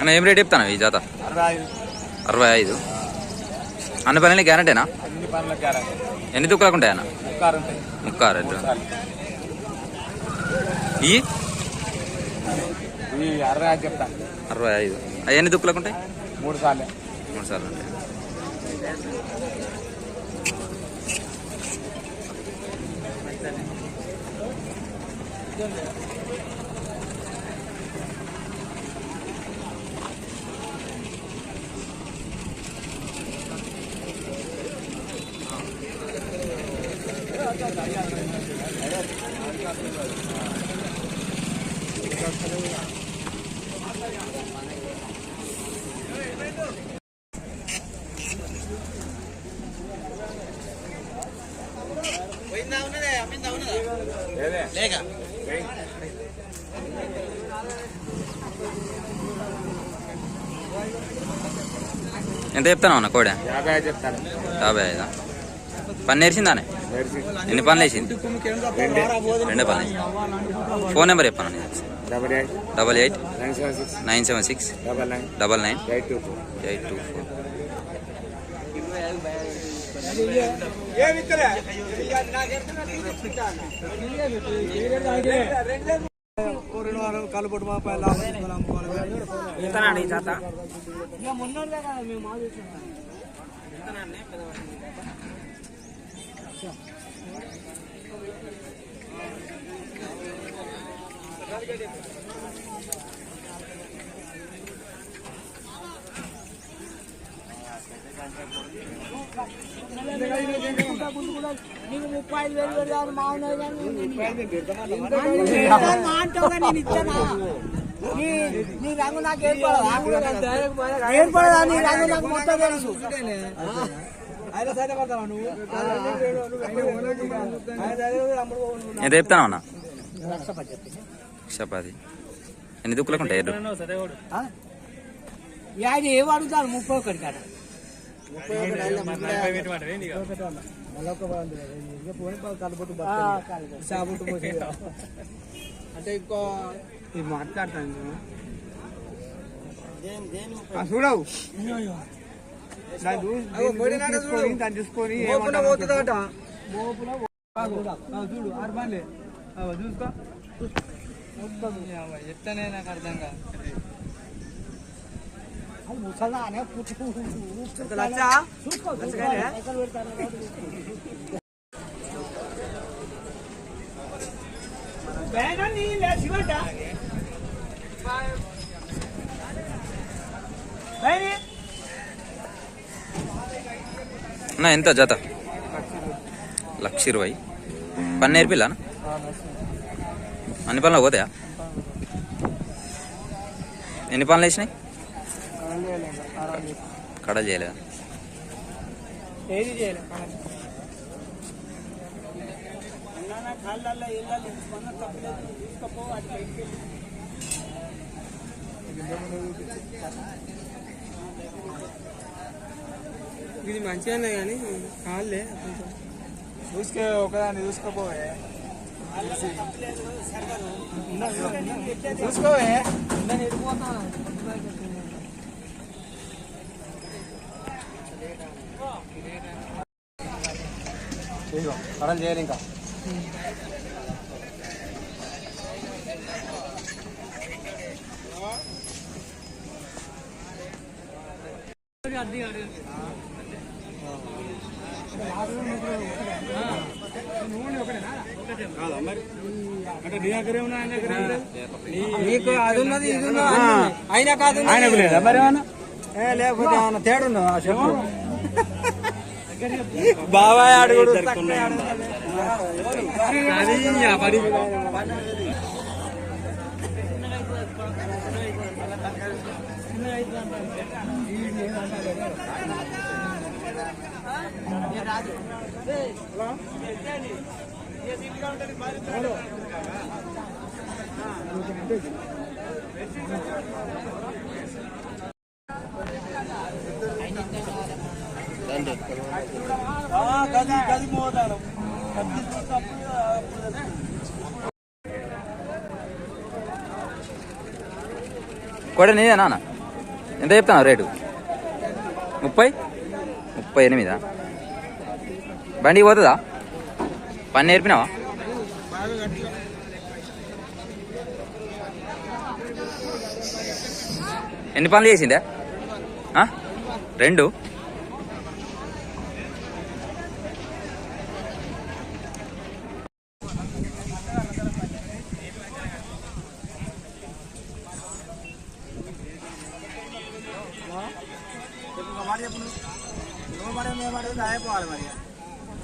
అన్న ఏం రేట్ చెప్తాను ఈ జాత? అరవై ఐదు. అన్ని పనులు గ్యారంటీనా ఎన్ని దుక్కులకు ఉంటాయి అన్న? ముక్కారు రెండు. ఈ? ఐదు అరవై ఐదు. అవి ఎన్ని దుక్కులకు ఉంటాయి? మూడు సార్లు. మూడు సార్లు ఉంటాయి. లేక ఎంత చెప్తాను అన్న కోడ? యాభై ఐదు చెప్తాను. యాభై ఐదా? పని నేర్చిందానే మెరిసి ఎన్ని పనులు వేసింది రెండే రెండే పనులు ఫోన్ నెంబర్ చెప్పాను double eight. Nine seven six. Nine double nine. Eight two four. Eight two four. నీకు ముప్పై ఐదు వేలు పెడతాను మామూలు నేను ఇచ్చానా నీ నీ రంగు నాకు ఏర్పడదా ఏర్పడదా నీ రంగు నాకు మొత్తం తెలుసు ఎంత చెప్తాను అన్న? లక్ష పది ఎన్ని దుక్కులకు ఉంటాయి యాది ఏం అడుగుతాను ముప్పై ఒకటి కాడ. అంటే ఇంకో మాట్లాడతాను చూడవు. దాన్ని చూసుకొని పోతుందట. చూడు అర్బాన్లే చూసుకో. చెప్తానే నాకు అర్థం కాదు. ముసలానే అన్న ఎంత జత? లక్ష ఇరవై పని నేర్పిల్లా అన్ని పనులు పోతాయా? ఎన్ని పనులు వేసినాయి? కడలు చేయలేదా? ఇది మంచిగానే కానీ కాళ్ళే కొంచెం. చూసుకో ఒకదాన్ని చూసుకోపోవే. చూసుకోవే. కడలు చేయాలి ఇంకా. అంటే నీ దగ్గరే ఉన్నా ఆయన నీకు అది ఉన్నది ఇది ఉన్నది కాదు ఆయనకు లేదా మరి ఏమన్నా? లేకపోతే ఏమన్నా తేడా ఉందా? చెప్పు. బాబాయ్ అడుగుడు అది గది గది మోదాను కోడి నీదే నాన్న? ఎంత చెప్తాను రేటు? ముప్పై? ముప్పై ఎనిమిదా? బండికి పోతుందా? పని నేర్పినావా? ఎన్ని పనులు చేసిందే? ఆ? రెండు? అయిపోవాలి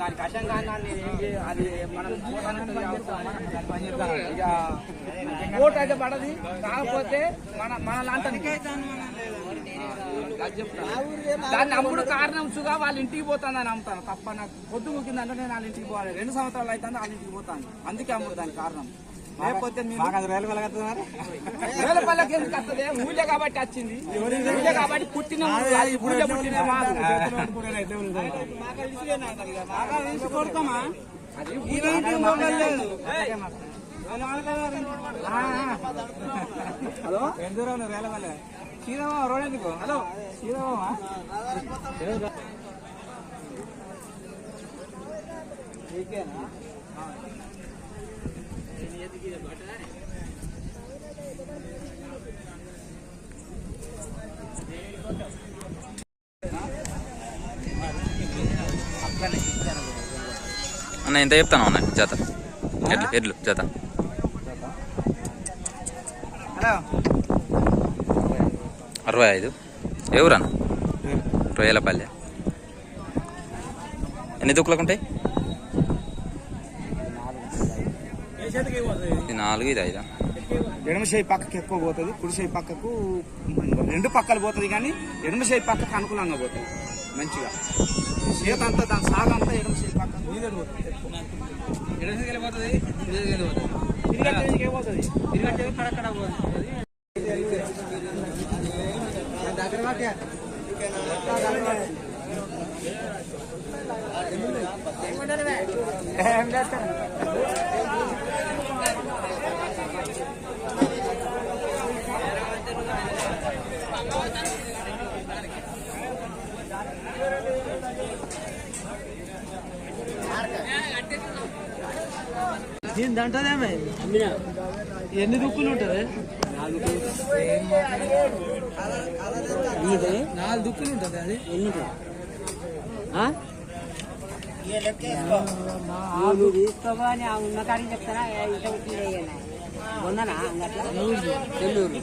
దాని కష్టం కానీ అది మనం ఓటు అయితే పడది. కాకపోతే మన మన లాంటి దాన్ని అమ్ముడు కారణం సుగా వాళ్ళ ఇంటికి పోతానని అమ్ముతాను తప్ప నాకు పొద్దు ముక్కిందంటే నేను వాళ్ళ ఇంటికి పోవాలి. రెండు సంవత్సరాలు అయితే వాళ్ళ ఇంటికి పోతాను. అందుకే అమ్ముడు దానికి కారణం. ఊళ్ళే కాబట్టి వచ్చింది. ఊళ్ళే? కాబట్టి పుట్టిన కొడతామా? హలో? ఎంత దూరం వేలపల్లె శ్రీరామా రోడ్ ఎందుకు? హలో? శ్రీరామా అన్న ఎంత చెప్తాను అన్న జత. ఎడ్లు ఎడ్లు జత. అరవై ఐదు. ఎవరన్న? రొయ్యలపల్లె. ఎన్ని దుక్కులకు ఉంటాయి ఇది నాలుగు ఇది ఐదా? ఎడమ చేయి పక్కకి ఎక్కువ పోతుంది కుడి చేయి పక్కకు రెండు పక్కలు పోతుంది కానీ ఎడమ చేయి పక్కకు అనుకూలంగా పోతుంది మంచిగా. చేత అంతా దాని సాగు అంతా ఎడమ చేయి పక్క ఏం చేస్తారు దీని దాంట్లోనేమే ఎన్ని దుక్కులు ఉంటుంది? నాలుగు దుక్కులు ఉంటుంది అది. ఎన్ని ఆ? ఉన్న కాడికి చెప్తానా? వందనా చెల్లూరు.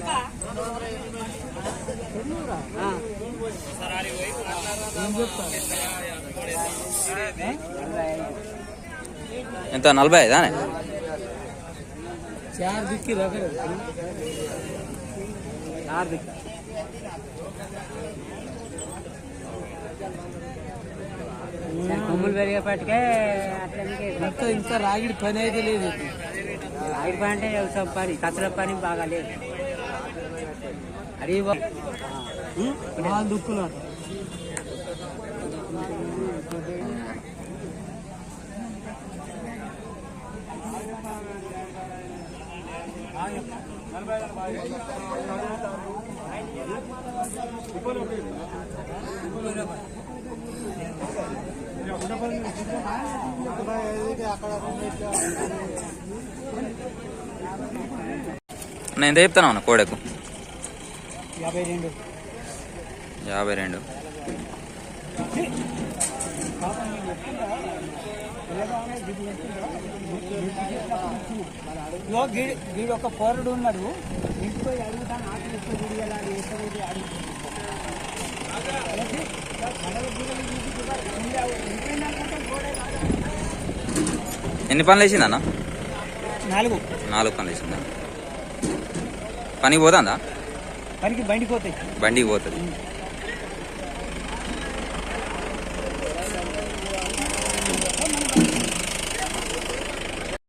ఎంత? నలభై ఐదా చార్ దిక్కి రకం చార్ దిక్కు. కొమ్ములు పెరిగేపటికే ఇంకా ఇంకా రాగిడి పని అయితే లేదు ఐదు పని అంటే వ్యవసాయ పని కచ్చల పని బాగా లేదు అడిగి దుక్కులు ఎంత చెప్తాను అన్న కోడకు? యాభై రెండు. యాభై రెండు. ఇగో గీడి గీడు ఒక పోరుడు ఉన్నాడు. ఇంటికి పోయి అడుగుతాను ఆటలు ఎక్కువ గుడి ఎలా ఎక్కువ గుడి ఎన్ని పనులు వేసిందా అన్న నాలుగు. నాలుగు పనులు వేసిందా పనికి పోతుందా? పనికి బండికి పోతాయి. బండికి పోతుంది.